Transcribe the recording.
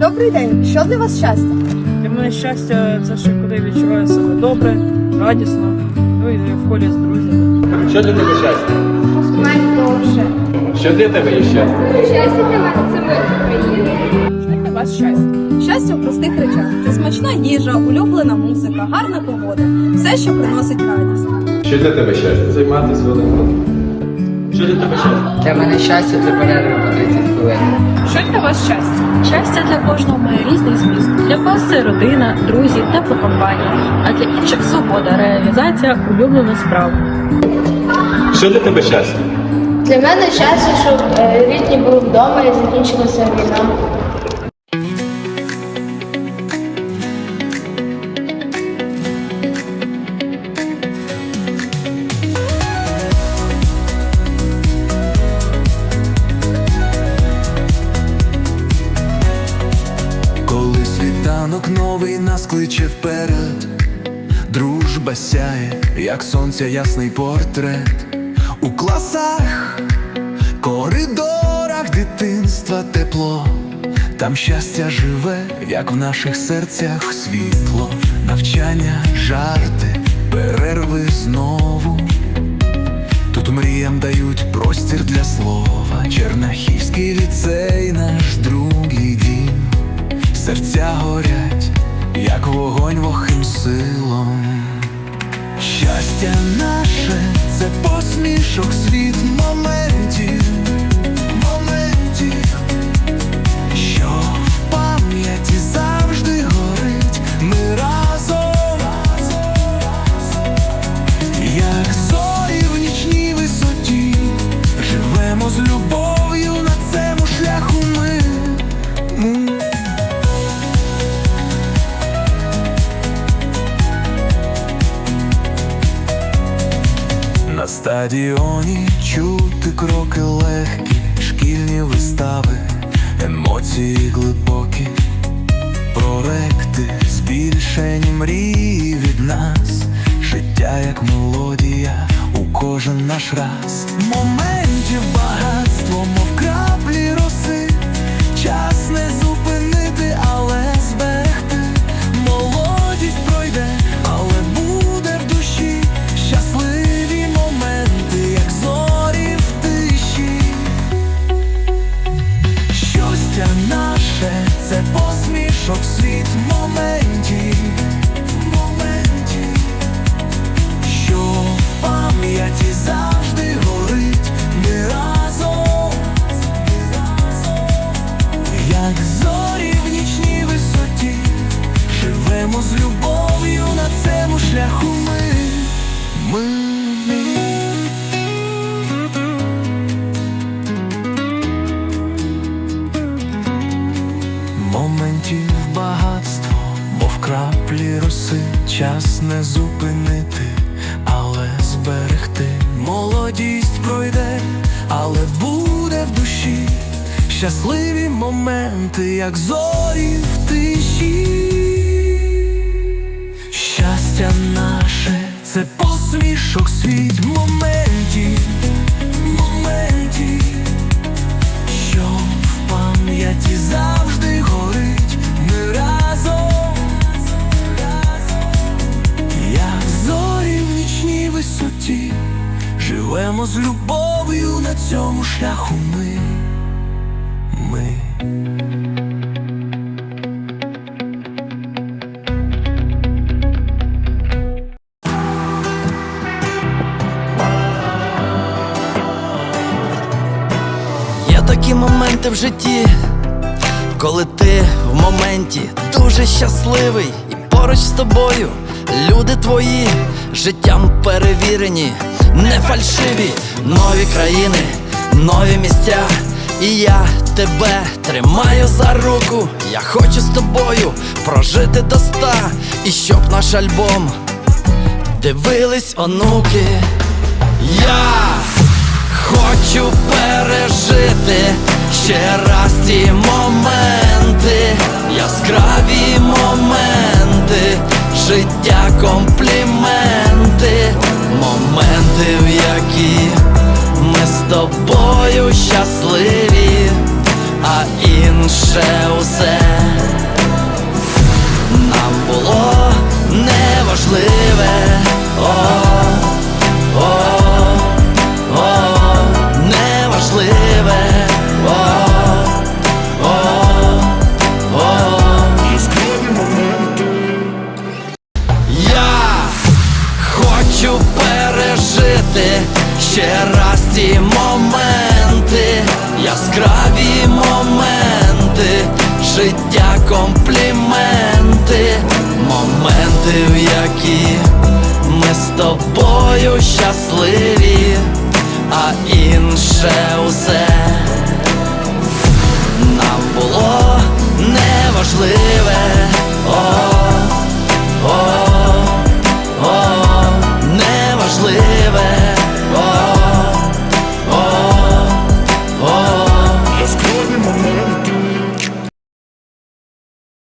Добрий день. Що для вас щастя? Для мене щастя це ще коли відчуваю себе добре, радісно, ну і в колі з друзями. Що для тебе щастя? Смерть довше. Що для тебе є щастя? Щастя для мене це мир України. Що для вас щастя? Щастя у простих речах. Це смачна їжа, улюблена музика, гарна погода. Все, що приносить радість. Що для тебе щастя? Займатися великим. Що для тебе щастя? Для мене щастя це перерва по 30 хвилин. Що для вас щастя? Щастя для кожного має різний зміст. Для вас це родина, друзі, тепла компанія, а для інших свобода, реалізація улюблених справи. Що для тебе щастя? Для мене щастя, щоб е, рідні були вдома і закінчилася війна. Новий нас кличе вперед, дружба сяє, як сонця ясний портрет. У класах, коридорах дитинства тепло, там щастя живе, як в наших серцях світло, навчання, жарти, перерви знову. Тут мріям дають простір для слова. Чернахівський ліцей, наш посмішок світ моментів, моментів, що в пам'яті завжди горить. Ми разом, як стадіоні чути кроки легкі, шкільні вистави, емоції глибокі, проректи, збільшені мрії від нас, життя як мелодія у кожен наш раз. Моментів час не зупинити, але зберегти. Молодість пройде, але буде в душі щасливі моменти, як зорі в тиші. Щастя наше це посмішок світ моментів, з любов'ю на цьому шляху ми, ми. Є такі моменти в житті, коли ти в моменті дуже щасливий, і поруч з тобою люди твої життям перевірені, не фальшиві, нові країни, нові місця. І я тебе тримаю за руку. Я хочу з тобою прожити до ста, і щоб наш альбом дивились онуки. Я Хочу пережити інше усе нам було неважливе. О, о, о, неважливе. О, о, о. Я хочу пережити ще раз ті моменти, яскраві моменти, життя компліменти, моменти, в які ми з тобою щасливі,